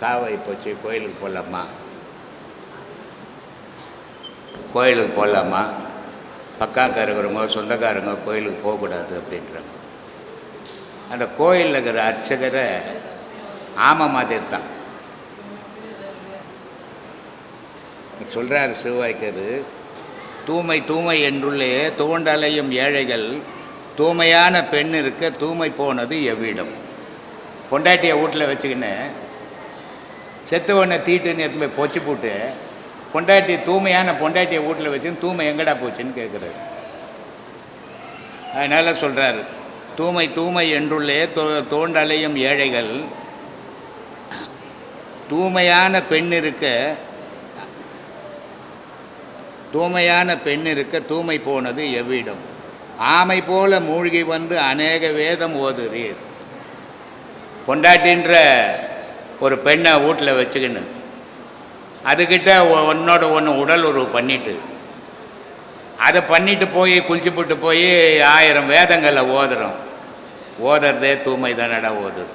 சாவை போச்சு கோயிலுக்கு போகலாமா? கோயிலுக்கு போகலாமா? பக்காக்காரங்கிறவங்க சொந்தக்காரங்க கோயிலுக்கு போகக்கூடாது அப்படின்றாங்க. அந்த கோயிலில் இருக்கிற அர்ச்சகரை ஆமை மாதிரி தான் சொல்கிறார் சிவவாய்க்கர் தூமை தூமை என்றுள்ளே துவண்டலையும் ஏழைகள் தூய்மையான பெண் இருக்க தூய்மை போனது எவ்விடம்? பொண்டாட்டியை வீட்டில் வச்சுக்கின்னு செத்தவனை தீட்டுன்னு எடுத்து போய் பொச்சு போட்டு பொண்டாட்டி தூய்மையான பொண்டாட்டியை வீட்டில் வச்சு தூய்மை எங்கடா போச்சுன்னு கேட்குறாரு அதனால் சொல்கிறாரு தூமை தூமை என்றுள்ளே தோ தோண்டலையும் ஏழைகள் தூய்மையான பெண் இருக்க தூய்மையான பெண் இருக்க தூய்மை போனது எவ்விடம்? ஆமை போல மூழ்கி வந்து அநேக வேதம் ஓதுறீர். பொண்டாட்டின்ற ஒரு பெண்ணை வீட்டில் வச்சுக்கின்னு. அதுக்கிட்ட ஒன்னோட ஒன்று உடல் உறவு பண்ணிட்டு. அதை பண்ணிட்டு போய் குளிச்சு போட்டு போய் ஆயிரம் வேதங்களை ஓதுறோம். ஓதுறதே தூமை தானடா ஓதுது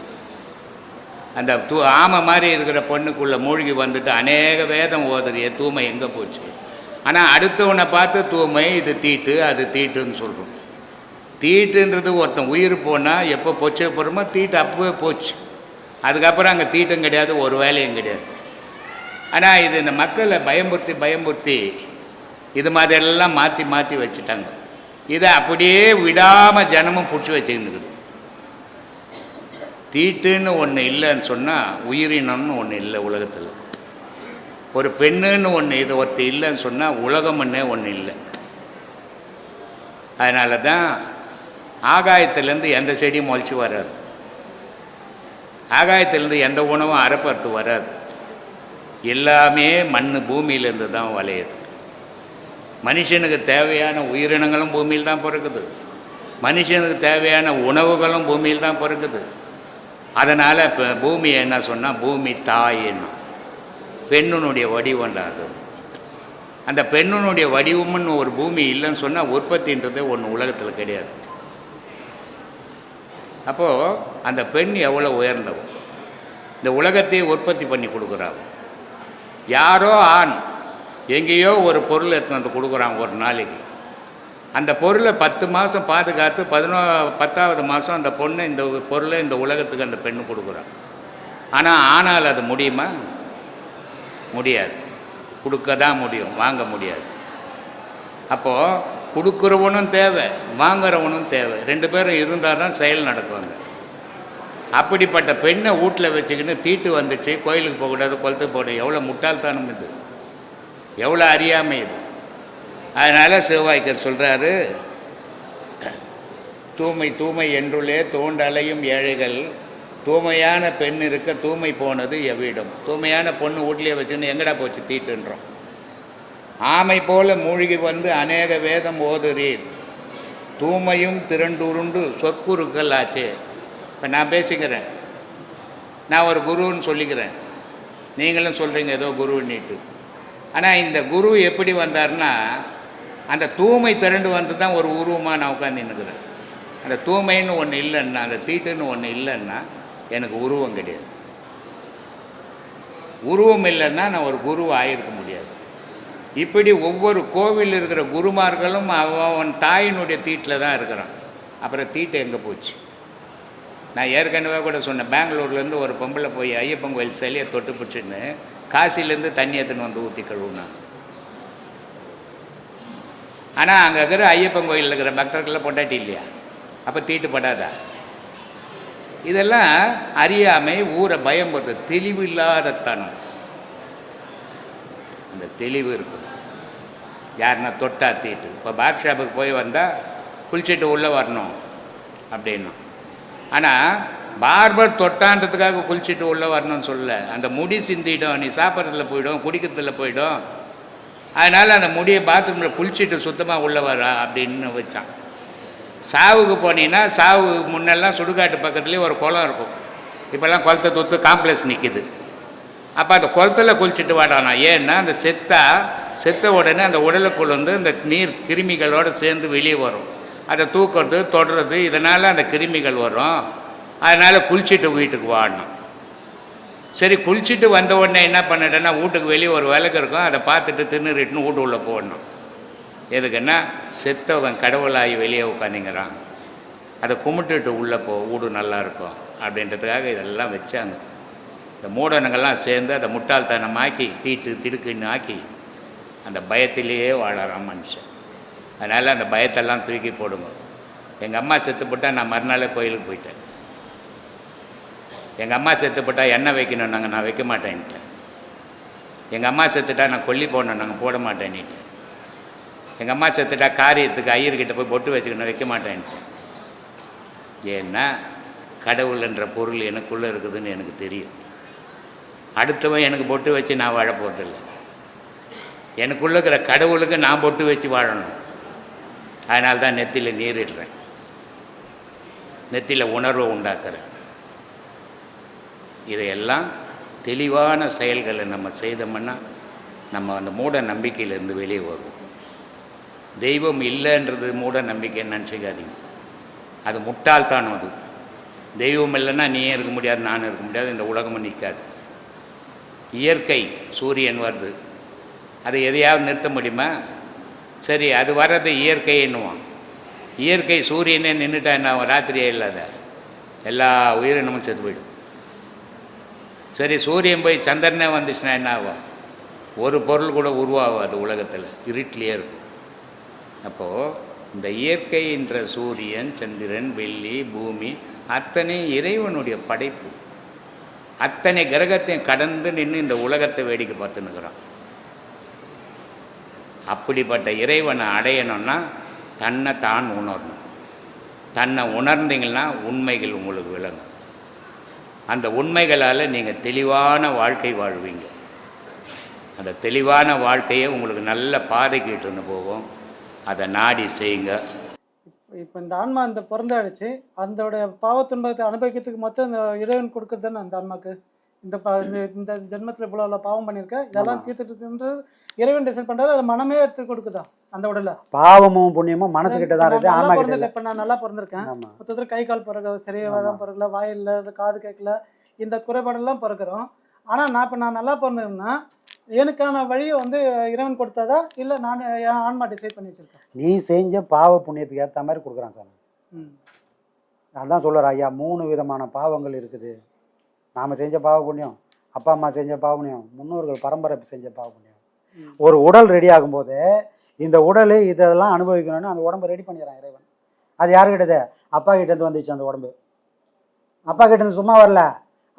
அந்த தூ ஆமை மாதிரி இருக்கிற பொண்ணுக்குள்ளே மூழ்கி வந்துட்டு அநேக வேதம் ஓதுறிய தூமை எங்கே போச்சு? ஆனால் அடுத்தவனை பார்த்து தூமை இது தீட்டு அது தீட்டுன்னு சொல்கிறோம் தீட்டுன்றது ஒருத்தன் உயிர் போனால் எப்போ போச்சே போகிறோமோ தீட்டு அப்போவே போச்சு. அதுக்கப்புறம் அங்கே தீட்டும் கிடையாது ஒரு வேலையும் கிடையாது. ஆனால் இது இந்த மக்களை பயமுறுத்தி பயமுறுத்தி இது மாதிரியெல்லாம் மாற்றி மாற்றி வச்சுட்டாங்க. இதை அப்படியே விடாமல் ஜனமும் பிடிச்சி வச்சுருந்துக்குது தீட்டுன்னு ஒன்று இல்லைன்னு சொன்னால் உயிரினம்னு ஒன்று இல்லை உலகத்தில். ஒரு பெண்ணுன்னு ஒன்று இது ஒருத்தர் இல்லைன்னு சொன்னால் உலகம்னே ஒன்று இல்லை. அதனால தான் ஆகாயத்துலேருந்து எந்த செடியும் முளைச்சி வராது. ஆகாயத்திலிருந்து எந்த உணவும் அறப்பறுத்து வராது. எல்லாமே மண் பூமியிலேருந்து தான் வளையுது. மனுஷனுக்கு தேவையான உயிரினங்களும் பூமியில் தான் பிறக்குது. மனுஷனுக்கு தேவையான உணவுகளும் பூமியில் தான் பிறக்குது. அதனால் இப்போ பூமி என்ன சொன்னால் பூமி தாய் என்ன பெண்ணுனுடைய வடிவம் அது. அந்த பெண்ணுனுடைய வடிவம்னு ஒரு பூமி இல்லைன்னு சொன்னால் உற்பத்தின்றதே ஒன்று உலகத்தில் கிடையாது. அப்போது அந்த பெண் எவ்வளோ உயர்ந்தவன் இந்த உலகத்தையே உற்பத்தி பண்ணி கொடுக்குறாங்க யாரோ ஆண் எங்கேயோ ஒரு பொருள் எடுத்துன்னு வந்து கொடுக்குறாங்க ஒரு நாளைக்கு. அந்த பொருளை பத்து மாதம் பாதுகாத்து பதினோ பத்தாவது மாதம் அந்த பொண்ணை இந்த பொருளை இந்த உலகத்துக்கு அந்த பெண்ணு கொடுக்குறான். ஆனால் ஆனால் அது முடியுமா? முடியாது. கொடுக்க தான் முடியும் வாங்க முடியாது. அப்போது கொடுக்குறவனும் தேவை வாங்குறவனும் தேவை. ரெண்டு பேரும் இருந்தால் தான் செயல் நடக்குவாங்க. அப்படிப்பட்ட பெண்ணை வீட்டில் வச்சுக்கின்னு தீட்டு வந்துச்சு கோயிலுக்கு போகக்கூடாது குளத்துக்கு போகணும் எவ்வளோ முட்டாள்தானம் இது. எவ்வளோ அறியாமை இது. அதனால் சிவவாய்க்கர் சொல்கிறாரு தூய்மை தூய்மை என்றுள்ளே தோண்டலையும் ஏழைகள். தூய்மையான பெண் இருக்க தூய்மை போனது எவ்விடம்? தூய்மையான பொண்ணு வீட்லேயே வச்சுன்னு எங்கடா போச்சு தீட்டுன்றோம். ஆமை போல மூழ்கி வந்து அநேக வேதம் ஓதுறீர். தூமையும் திரண்டுருண்டு சொற்குருக்கள் ஆச்சே. இப்போ நான் பேசிக்கிறேன். நான் ஒரு குருன்னு சொல்லிக்கிறேன். நீங்களும் சொல்கிறீங்க ஏதோ குருன்னிட்டு. ஆனால் இந்த குரு எப்படி வந்தார்னா அந்த தூமை திரண்டு வந்து தான் ஒரு உருவமாக நான் உட்காந்து நின்றுக்கிறேன் அந்த தூமைன்னு ஒன்று இல்லைன்னா அந்த தீட்டுன்னு ஒன்று இல்லைன்னா எனக்கு உருவம் கிடையாது. உருவம் இல்லைன்னா நான் ஒரு குரு ஆயிருக்க இப்படி ஒவ்வொரு கோவில் இருக்கிற குருமார்களும் அவன் அவன் தாயினுடைய தீட்டில் தான் இருக்கிறான். அப்புறம் தீட்டு எங்கே போச்சு? நான் ஏற்கனவே கூட சொன்னேன் பெங்களூர்லேருந்து ஒரு பொம்பளை போய் ஐயப்பன் கோயில் சிலையை தொட்டு பிடிச்சின்னு காசிலேருந்து தண்ணி எடுத்துன்னு வந்து ஊற்றி கழுவுனாங்க ஆனால் அங்கே இருக்கிற ஐயப்பன் கோயிலில் இருக்கிற பக்தர்கள்லாம் பொண்டாட்டி இல்லையா? அப்போ தீட்டுப்படாதா இதெல்லாம் அறியாமை ஊரை பயம் தெளிவு இல்லாத தனம் அந்த தெளிவு இருக்கும். யாருன்னா தொட்டா தீட்டு. இப்போ பார் ஷாப்புக்கு போய் வந்தால் குளிச்சுட்டு உள்ளே வரணும் அப்படின்னா. ஆனால் பார்பர் தொட்டான்றதுக்காக குளிச்சுட்டு உள்ளே வரணும்னு சொல்லல. அந்த முடி சிந்திடும் நீ சாப்பிட்றதுல போயிடும் குடிக்கிறதுல போயிடும். அதனால் அந்த முடியை பாத்ரூமில் குளிச்சுட்டு சுத்தமாக உள்ளே வர அப்படின்னு வச்சான். சாவுக்கு போனீங்கன்னா சாவு முன்னெல்லாம் சுடுகாட்டு பக்கத்துலேயே ஒரு குளம் இருக்கும். இப்போல்லாம் குளத்தை தொத்து காம்ப்ளெக்ஸ் நிற்கிது அப்போ அந்த குளத்துல குளிச்சுட்டு வாடானா? ஏன்னா அந்த செத்தா செத்த உடனே அந்த உடலுக்குள்ள வந்து இந்த நீர் கிருமிகளோடு சேர்ந்து வெளியே வரும். அதை தூக்கிறது தொடுறது இதனால் அந்த கிருமிகள் வரும். அதனால் குளிச்சுட்டு வீட்டுக்கு வாடணும். சரி குளிச்சுட்டு வந்த உடனே என்ன பண்ணிட்டேன்னா வீட்டுக்கு வெளியே ஒரு விளக்கு இருக்கும். அதை பார்த்துட்டு தின்னுறிட்டுன்னு வீட்டு உள்ளே போடணும். எதுக்குன்னா செத்தவன் கடவுளாகி வெளியே உட்காந்துங்கிறான் அதை கும்பிட்டுட்டு உள்ளே போ வீடு நல்லாயிருக்கும் அப்படின்றதுக்காக இதெல்லாம் வச்சாங்க. இந்த மூடனங்கள்லாம் சேர்ந்து அதை முட்டாள்தனமாக்கி தீட்டு திடுக்குன்னு ஆக்கி அந்த பயத்திலேயே வாழறான் மனுஷன். அதனால் அந்த பயத்தெல்லாம் தூக்கி போடுங்க. எங்கள் அம்மா செத்து நான் மறுநாளே கோயிலுக்கு போயிட்டேன். எங்கள் அம்மா செத்து போட்டா எண்ணெய் வைக்கணுன்னாங்க நான் வைக்க மாட்டேன்ட்டேன். எங்கள் அம்மா செத்துட்டா நான் கொல்லி போடணும் நாங்கள் போட மாட்டேன்னுட்டேன் எங்கள் அம்மா செத்துட்டா காரியத்துக்கு ஐயர்கிட்ட போய் பொட்டு வச்சுக்கணும் வைக்க மாட்டேன்ட்டேன். ஏன்னா கடவுள்ன்ற பொருள் எனக்குள்ளே இருக்குதுன்னு எனக்கு தெரியும். அடுத்தவன் எனக்கு பொட்டு வச்சு நான் வாழ போகிறதில்ல எனக்குள்ள இருக்கிற கடவுளுக்கு நான் பொட்டு வச்சு வாழணும். அதனால தான் நெத்தியில் நீரிடுறேன் நெத்தியில் உணர்வை உண்டாக்குறேன். இதையெல்லாம் தெளிவான செயல்களை நம்ம செய்தோம்னா நம்ம அந்த மூட நம்பிக்கையிலேருந்து வெளியே வருவோம். தெய்வம் இல்லைன்றது மூட நம்பிக்கைன்னு நினச்சிக்காதீங்க அது முட்டாள்தானம் அது. தெய்வம் இல்லைன்னா நீயே இருக்க முடியாது நானும் இருக்க முடியாது இந்த உலகமும் நிற்காது. இயற்கை சூரியன் வருது. அதை எதையாவது நிறுத்த முடியுமா? சரி அது வர்றது இயற்கைன்னுவான். இயற்கை சூரியனே நின்றுட்டா என்ன ஆகும்? ராத்திரியே இல்லாத. எல்லா உயிரினமும் செத்து போயிடும். சரி சூரியன் போய் சந்திரனே வந்துச்சுன்னா என்ன ஆகும்? ஒரு பொருள் கூட உருவாகாது உலகத்தில். இருட்டிலே இருக்கும். அப்போது இந்த இயற்கைன்ற சூரியன் சந்திரன் வெள்ளி பூமி அத்தனை இறைவனுடைய படைப்பு. அத்தனை கிரகத்தையும் கடந்து நின்று இந்த உலகத்தை வேடிக்கை பார்த்துன்னுக்குறான். அப்படிப்பட்ட இறைவனை அடையணும்னா தன்னை தான் உணரணும். தன்னை உணர்ந்தீங்கன்னா உண்மைகள் உங்களுக்கு விளங்கும். அந்த உண்மைகளால் நீங்கள் தெளிவான வாழ்க்கை வாழ்வீங்க. அந்த தெளிவான வாழ்க்கையை உங்களுக்கு நல்ல பாதைக்கு இட்டுன்னு போவோம். அதை நாடி செய்யுங்க. இப்போ இந்த ஆன்மா இந்த பிறந்தாடுச்சு அதோட பாவத்துன்பத்தை அனுபவிக்கிறதுக்கு மொத்தம் இந்த இறைவன் கொடுக்குறது தானே அந்த ஆன்மாக்கு? இந்த ப இந்த- ஜென்மத்தில் இவ்வளோ இவ்வளோ பாவம் பண்ணியிருக்க இதெல்லாம் ஆமா. தீர்த்துட்டு இறைவன் டிசைட் பண்ணுறாரு அது மனமே எடுத்து கொடுக்குதா அந்த உடல? பாவமும் புண்ணியமும் மனசு கிட்ட தான் இருக்கு ஆன்மா கிட்ட இல்லை. இப்போ நான் நல்லா பிறந்திருக்கேன். ஆமா. மொத்தத்தில் கை கால் பிறகு சரியாக ஆமா. தான் பிறகுல வாயில்ல காது கேட்கல. இந்த குறைபாடெல்லாம் பிறக்கிறோம். ஆனால் நான் இப்போ நான் நல்லா பிறந்தேன்னா எனக்கான வழியை வந்து இறைவன் கொடுத்ததா? இல்லை நான் என் ஆன்மா டிசைட் பண்ணி வச்சிருக்கேன்? நீ செஞ்ச பாவ புண்ணியத்துக்கு ஏற்ற மாதிரி கொடுக்குறான் சாமி. ம். அதான் சொல்லுவார் ஐயா மூணு விதமான பாவங்கள் இருக்குது. நாம் செஞ்ச பாவ புண்ணியம் அப்பா அம்மா செஞ்ச பாவ புண்ணியம் முன்னோர்கள் பரம்பரை செஞ்ச பாவ புண்ணியம். ஒரு உடல் ரெடி ஆகும்போது இந்த உடல் இதெல்லாம் அனுபவிக்கணும்னு அந்த உடம்பை ரெடி பண்ணிடுறான் இறைவன். அது யாருக்கிட்டது அப்பா கிட்டேருந்து வந்துச்சு அந்த உடம்பு. அப்பா கிட்டேருந்து சும்மா வரல.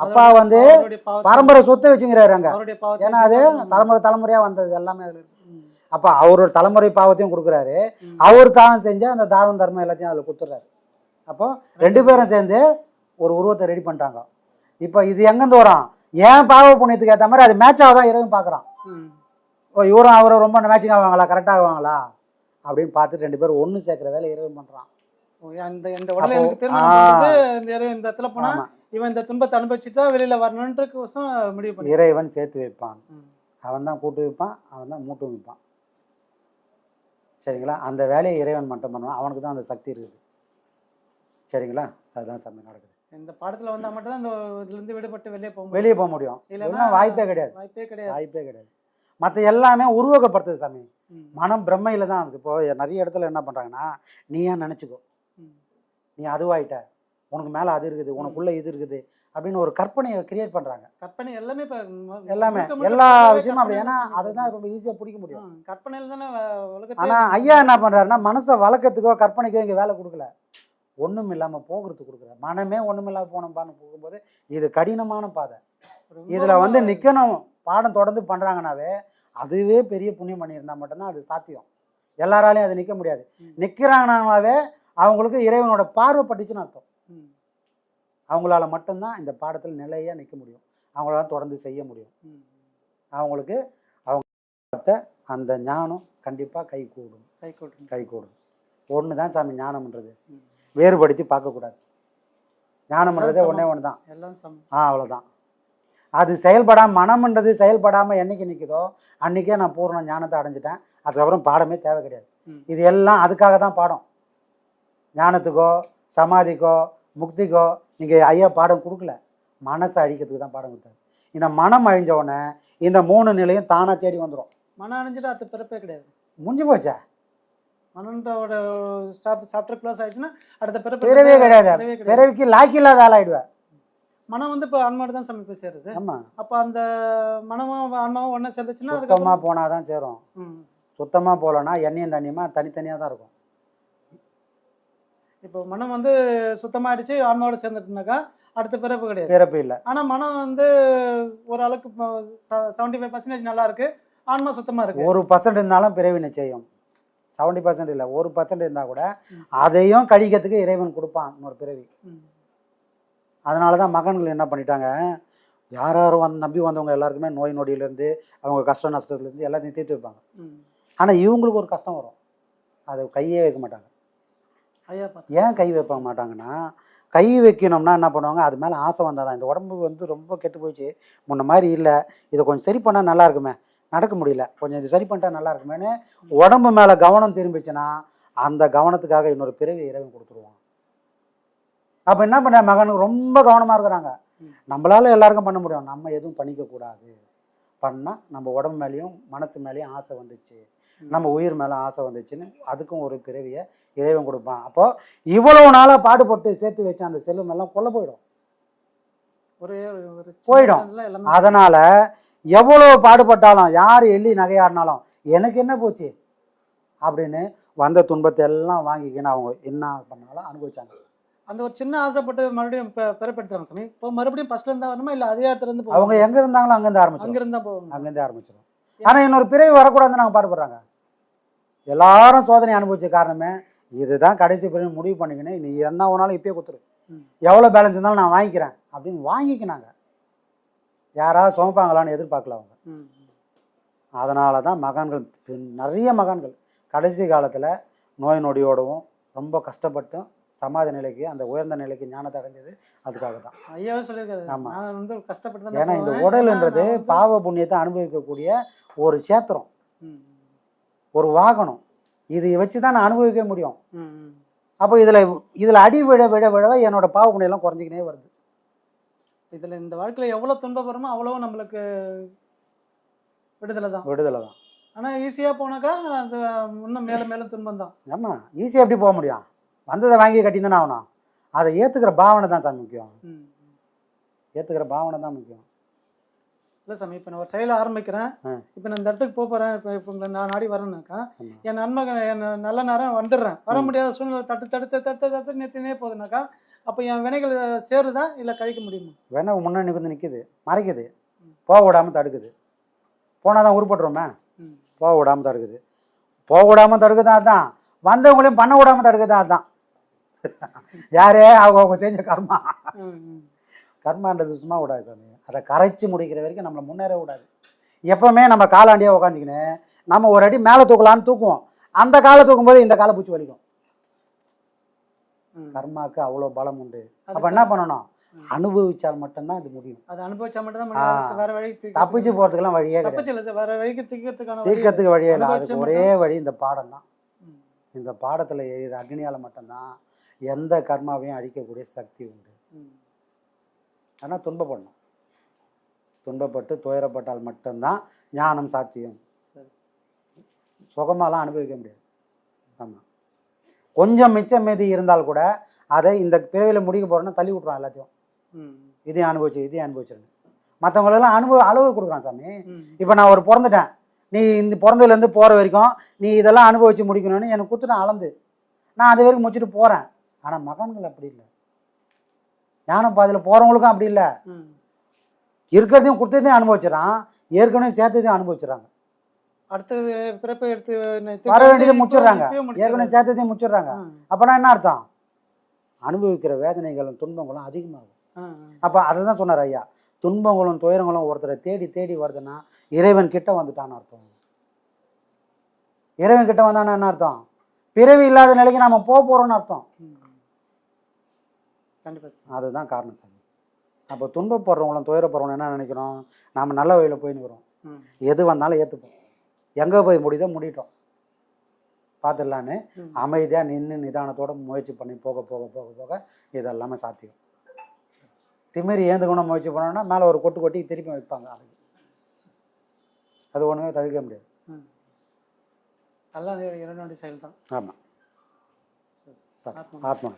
அப்பா வந்து பரம்பரை சொத்தை வச்சுங்கிறாரு அங்க. ஏன்னா அது தலைமுறை தலைமுறையா வந்தது எல்லாமே அதுல இருக்கு அப்ப அவரோட தலைமுறை பாவத்தையும் கொடுக்குறாரு. அவர் தான் செஞ்ச அந்த தானம் தர்மம் எல்லாத்தையும் அதில் கொடுத்துட்றாரு. அப்போ ரெண்டு பேரும் சேர்ந்து ஒரு உருவத்தை ரெடி பண்ணிட்டாங்க. இப்போ இது எங்கேருந்து வரும் ஏன் பாவ புண்ணியத்துக்கு ஏற்ற மாதிரி அது மேட்ச் ஆகாதான் இறைவன் பார்க்குறான். ஓ இவரும் அவரும் ரொம்ப மேட்சிங் ஆவாங்களா? கரெக்டாக ஆவாங்களா அப்படின்னு பார்த்துட்டு ரெண்டு பேரும் ஒன்று சேர்க்குற வேலை இறைவன் பண்ணுறான் அந்த இந்த உடலை எனக்கு திருமணம் இந்த இடத்துல போனா ஆமாம் இவன் இந்த துன்பத்தை அனுபவிச்சுட்டு தான் வெளியில வரணுன்றதுக்கோசம் முடிவு பண்ணி இறைவன் சேர்த்து வைப்பான். அவன் தான் கூட்டு வைப்பான் அவன் தான் மூட்டு வைப்பான். சரிங்களா? அந்த வேலையை இறைவன் மட்டும் பண்ணுவான். அவனுக்கு தான் அந்த சக்தி இருக்குது. சரிங்களா? அதுதான் சாமி நடக்குது. இந்த பாடத்துல வந்தா மட்டும் தான் இந்த இதுல இருந்து விடுபட்டு வெளியே போக முடியும். வெளியே போக முடியும். இல்லைன்னா வாய்ப்பே கிடையாது. வாய்ப்பே கிடையாது. வாய்ப்பே கிடையாது. மற்ற எல்லாமே உருவகப்படுத்துது சாமி. மனம் பிரம்மையில் தான் இப்போ நிறைய இடத்துல என்ன பண்ணுறாங்கன்னா நீ ஏன் நினச்சிக்கோ. நீ அதுவாயிட்ட. உனக்கு மேலே அது இருக்குது. உனக்குள்ளே இது இருக்குது. அப்படின்னு ஒரு கற்பனையை கிரியேட் பண்ணுறாங்க கற்பனை எல்லாமே எல்லாமே. எல்லா விஷயமும் அப்படி ஏன்னா அதை தான் ரொம்ப ஈஸியாக பிடிக்க முடியும். கற்பனையில தானே ஆனால் ஐயா என்ன பண்ணுறாருன்னா மனசை வளர்க்கறதுக்கோ கற்பனைக்கோ இங்கே வேலை கொடுக்கல. ஒன்றும் இல்லாமல் போகிறதுக்கு கொடுக்குறாரு மனமே ஒன்றும் இல்லாமல் போனோம்பான்னு போகும்போது இது கடினமான பாதை. இதில் வந்து நிற்கணும் பாடம் தொடர்ந்து பண்ணுறாங்கனாவே அதுவே பெரிய புண்ணியம் பண்ணியிருந்தா மட்டும்தான் அது சாத்தியம். எல்லாராலையும் அது நிற்க முடியாது. நிற்கிறாங்கனாவே அவங்களுக்கு இறைவனோட பார்வை பட்டுச்சுன்னு அர்த்தம். அவங்களால மட்டும்தான் இந்த பாடத்தில் நிலையாக நிற்க முடியும். அவங்களால தொடர்ந்து செய்ய முடியும். அவங்களுக்கு அவங்க அந்த ஞானம் கண்டிப்பாக கை கூடும் கை கூட்டம் கை கூடும் ஒன்று தான் சாமி ஞானம்ன்றது. வேறுபடுத்தி பார்க்கக்கூடாது. ஞானம்ன்றதே. ஒன்றே ஒன்று தான். எல்லாம் ஆ அவ்வளோதான் அது செயல்படாமல் மனம்ன்றது செயல்படாமல் என்னைக்கு நிற்குதோ அன்றைக்கே நான் பூர்ண ஞானத்தை அடைஞ்சிட்டேன். அதுக்கப்புறம் பாடமே தேவை கிடையாது. இது எல்லாம் அதுக்காக தான் பாடம். ஞானத்துக்கோ சமாதிக்கோ முக்திக்கோ நீங்கள் ஐயா பாடம் கொடுக்கல. மனசை அழிக்கிறதுக்கு தான் பாடம் கொடுத்தாரு. இந்த மனம் அழிஞ்ச உடனே இந்த மூணு நிலையும் தானாக தேடி வந்துடும் மனம் அணிஞ்சிட்டு அது பிறப்பே கிடையாது. முடிஞ்சு போச்சா? மனன்றோட ஸ்டாப் சாப்டர் க்ளோஸ் ஆயிடுச்சுன்னா அடுத்த பிறப்பு பிறவே கிடையாது பிறவே கிடையாது. பிறவிக்கு லாக்கி இல்லாத ஆளாயிடுவேன் மனம் வந்து இப்போ ஆன்மாவோட தான் சமைப்பு சேருது. ஆமாம் அப்போ அந்த மனமும் ஆன்மாவும் ஒன்றா சேர்ந்துச்சுன்னா சுத்தமாக போனால் தான் சேரும். சுத்தமாக போகலன்னா எண்ணெயும் தண்ணியுமா தனித்தனியாக தான் இருக்கும். இப்போ மனம் வந்து சுத்தமாயிடுச்சு ஆன்மாவோட சேர்ந்துட்டுனாக்கா அடுத்த பிறப்பு கிடையாது. பிறப்பு இல்லை. ஆனா மனம் வந்து ஓரளவுக்கு செவன்டி ஃபைவ் பர்சன்டேஜ் நல்லா இருக்கு. ஆன்மா சுத்தமா இருக்கு. ஒரு பர்சன்ட் இருந்தாலும் பிறவி நிச்சயம். செவன்டி பர்சன்ட் இல்லை ஒரு பர்சன்ட் இருந்தால் கூட. அதையும் கழிக்கிறதுக்கு இறைவன் கொடுப்பான் இன்னொரு பிறவி. அதனால தான் மகன்கள் என்ன பண்ணிட்டாங்க? யார் யாரும் வந்து நம்பி வந்தவங்க எல்லாருக்குமே நோய் நொடியிலேருந்து அவங்க கஷ்ட நஷ்டத்துலேருந்து எல்லாத்தையும் தீர்த்து வைப்பாங்க. ஆனால் இவங்களுக்கு ஒரு கஷ்டம் வரும். அதை கையே வைக்க மாட்டாங்க. ஏன் கை வைக்க மாட்டாங்கன்னா கை வைக்கணும்னா என்ன பண்ணுவாங்க? அது மேலே ஆசை வந்தால் தான் இந்த உடம்பு வந்து ரொம்ப கெட்டு போயிடுச்சு. முன்ன மாதிரி இல்லை. இதை கொஞ்சம் சரி பண்ணால் நல்லா இருக்குமே. நடக்க முடியல. கொஞ்சம் இது சரி பண்ணிட்டா நல்லா இருக்குமேன்னு உடம்பு மேலே கவனம் திரும்பிச்சுன்னா அந்த கவனத்துக்காக இன்னொரு பிறவி இறைவன் கொடுத்துருவான். அப்போ என்ன பண்ண? மகனுக்கு ரொம்ப கவனமாக இருக்கிறாங்க. நம்மளால எல்லாருக்கும் பண்ண முடியும். நம்ம எதுவும் பண்ணிக்க கூடாது. பண்ணால் நம்ம உடம்பு மேலேயும் மனசு மேலேயும் ஆசை வந்துச்சு. நம்ம உயிர் மேலே ஆசை வந்துச்சுன்னு அதுக்கும் ஒரு பிறவியை இறைவன் கொடுப்பான். அப்போ இவ்வளவு நாளாக பாடுபட்டு சேர்த்து வச்ச அந்த செல்வம் எல்லாம் கொல்ல போயிடும். ஒரே போயிடும். அதனால எவ்வளோ பாடுபட்டாலும் யார் எள்ளி நகையாடினாலும் எனக்கு என்ன போச்சு? அப்படின்னு வந்த துன்பத்தை எல்லாம் வாங்கிக்கின்னு அவங்க என்ன பண்ணாலும் அனுபவிச்சாங்க. அந்த ஒரு சின்ன ஆசைப்பட்டு மறுபடியும் இப்போ பிறப்பெடுத்தாங்க சாமி. இப்போ மறுபடியும் ஃபர்ஸ்ட்ல இருந்தா வரணுமா? இல்ல அதே இடத்துல இருந்து அவங்க எங்க இருந்தாங்களோ அங்கேருந்து ஆரம்பிச்சோம் அங்க இருந்தா போவாங்க அங்கேருந்து ஆரம்பிச்சிடும் ஆனால் இன்னொரு பிறவி வரக்கூடாதுன்னு நாங்கள் பாடுபடுறாங்க. எல்லாரும் சோதனை அனுபவிச்ச காரணமே இதுதான் கடைசி பிறவி முடிவு பண்ணிக்கின்னு நீ என்ன வேணாலும் இப்பயே கொடுத்துரு. எவ்வளோ பேலன்ஸ் இருந்தாலும் நான் வாங்கிக்கிறேன் அப்படின்னு வாங்கிக்கினாங்க. யாராவது சுமப்பாங்களான்னு எதிர்பார்க்கல அவங்க. அதனால தான் மகான்கள் நிறைய மகான்கள் கடைசி காலத்தில் நோய் நொடியோடவும் ரொம்ப கஷ்டப்பட்டும் சமாதி நிலைக்கு அந்த உயர்ந்த நிலைக்கு ஞானத்தை அடைஞ்சது அதுக்காக தான் ஐயாவே சொல்லியிருக்காரு ஆமா. நான் வந்து கஷ்டப்பட்டு ஏன்னா இந்த. உடல்ன்றது பாவ புண்ணியத்தை அனுபவிக்கக்கூடிய ஒரு சேத்திரம். ஒரு வாகனம் இது வச்சு தான் நான் அனுபவிக்க முடியும். அப்போ இதில் இதில் அடி விழ விழ விழவே என்னோட பாவ புண்ணியெல்லாம் குறைஞ்சிக்கினே வருது இதுல இந்த வாழ்க்கையில எவ்வளவு துன்பப்படுறோமோ அவ்வளவு நம்மளுக்கு விடுதலை தான் விடுதலை தான் ஆனா ஈஸியா போனாக்கா அது இன்னும் மேல மேல துன்பம் தான் ஆமாம் ஈஸியாக எப்படி போக முடியும்? வந்ததை வாங்கி கட்டி தானே ஆகணும் அதை ஏற்றுக்கிற பாவனை தான் சார் முக்கியம். ஏற்றுக்கிற பாவனை தான் முக்கியம். இல்ல சாமி இப்போ நான் ஒரு செயலை ஆரம்பிக்கிறேன். இப்போ நான் இந்த இடத்துக்கு போக போறேன். இப்போ இப்போ நான் நாடி வரேன்னாக்கா. என் நன்மகன் என் நல்ல நேரம் வந்துடுறேன். வர முடியாத சூழ்நிலை தட்டு தடுத்து தடுத்து தடுத்து நிறுத்தினே போகுதுனாக்கா அப்போ என் வினைகள் சேருதா இல்லை கழிக்க முடியுமா? வேணா முன்னாடி வந்து நிற்குது மறைக்குது. போக விடாமல் தடுக்குது. போனால் தான் உருப்பட்டுருமே? ம். போக விடாமல் தடுக்குது. போக விடாமல் தடுக்குது அதான். வந்தவங்களையும் பண்ண விடாமல் தடுக்குது அதான். யாரே அவங்க அவங்க செஞ்ச கர்மா. கர்மான்றது சும்மா விடாது சாமி. அதை கரைச்சி முடிக்கிற வரைக்கும் நம்மளை முன்னேற விடாது. எப்பவுமே நம்ம காலாண்டியாக உட்காந்துக்கின்னு நம்ம ஒரு அடி மேலே தூக்கலான்னு தூக்குவோம். அந்த காலை தூக்கும்போது இந்த காலை பூச்சி வலிக்கும். ம். கர்மாக்கு அவ்வளோ பலம் உண்டு. அப்போ என்ன பண்ணணும். அனுபவிச்சால் மட்டும்தான் இது முடியும். அதை அனுபவிச்சா மட்டும் தான் முடியும். அதுக்கு வேற வழி தப்பிச்சு போகிறதுக்கெல்லாம் வழியே கிடையாது. வேற வழிக்கு தீர்க்கறதுக்கான வழி தீர்க்கறதுக்கு வழியே இல்லை. அதுக்கு ஒரே வழி இந்த பாடம் தான். இந்த பாடத்தில் எரியிற அக்னியால் மட்டும்தான் எந்த கர்மாவையும் அழிக்கக்கூடிய சக்தி உண்டு. ஆனால் துன்பப்படணும். துன்பப்பட்டு துயரப்பட்டால் மட்டும்தான் ஞானம் சாத்தியம். சுகமாலாம் அனுபவிக்க முடியாது. ஆமாம் கொஞ்சம் மிச்சம் மீதி இருந்தால் கூட அதை இந்த பிறவியில் முடிக்க போகிறோன்னா தள்ளி விட்ருவான் எல்லாத்தையும். இதையும் அனுபவிச்சு இதையும் அனுபவிச்சிருங்க. மற்றவங்களெல்லாம் அனுபவ அளவு கொடுக்குறான் சாமி. இப்போ நான் ஒரு பிறந்துட்டேன். நீ இந்த பிறந்ததுலேருந்து போகிற வரைக்கும் நீ இதெல்லாம் அனுபவிச்சு முடிக்கணும்னு எனக்கு கொடுத்துட்டான் அளந்து. நான் அது வரைக்கும் முடிச்சுட்டு போகிறேன் ஆனால் மகன்கள் அப்படி இல்லை. ஞான பாதையில் போகிறவங்களுக்கும் அப்படி இல்லை. இருக்கிறதையும் கொடுத்ததையும் அனுபவிச்சிடறான் ஏற்கனவே சேர்த்ததையும் அனுபவிச்சிடறாங்க அடுத்தது பிறப்பை எடுத்து வர வேண்டியதை முடிச்சிடுறாங்க. ஏற்கனவே. சேர்த்ததையும் முடிச்சிடுறாங்க. அப்போனா என்ன அர்த்தம்? அனுபவிக்கிற வேதனைகளும் துன்பங்களும் அதிகமாகும். அப்போ அதை தான் சொன்னார் ஐயா. துன்பங்களும் துயரங்களும் ஒருத்தரை தேடி தேடி வருதுன்னா இறைவன் கிட்ட வந்துட்டான்னு அர்த்தம். இறைவன் கிட்ட வந்தான்னு என்ன அர்த்தம்? பிறவி இல்லாத நிலைக்கு நாம போக போறோம்னு அர்த்தம். ம். கண்டிப்பா சார். அதுதான் காரணம் சாமி அப்போ துன்பப்படுறவங்களும் துயரப்படுறவங்களும் என்ன நினைக்கிறோம்? நாம் நல்ல வழியில் போயின்னுக்கிறோம் ம். எது வந்தாலும் ஏற்றுப்போம் எங்கே போய் முடியுதோ முடிட்டோம் பார்த்துடலான்னு. அமைதியாக நின்று நிதானத்தோட முயற்சி பண்ணி போக போக போக போக இதெல்லாமே சாத்தியம். திமிரி ஏந்துக்கணும் முயற்சி பண்ணோம்னா மேலே ஒரு கொட்டு கொட்டி திருப்பி வைப்பாங்க அதுக்கு அது ஒன்றுமே தவிர்க்க முடியாது. எல்லாம் இறைவனுடைய செயல் தான் ஆமாம் ஆத்மா.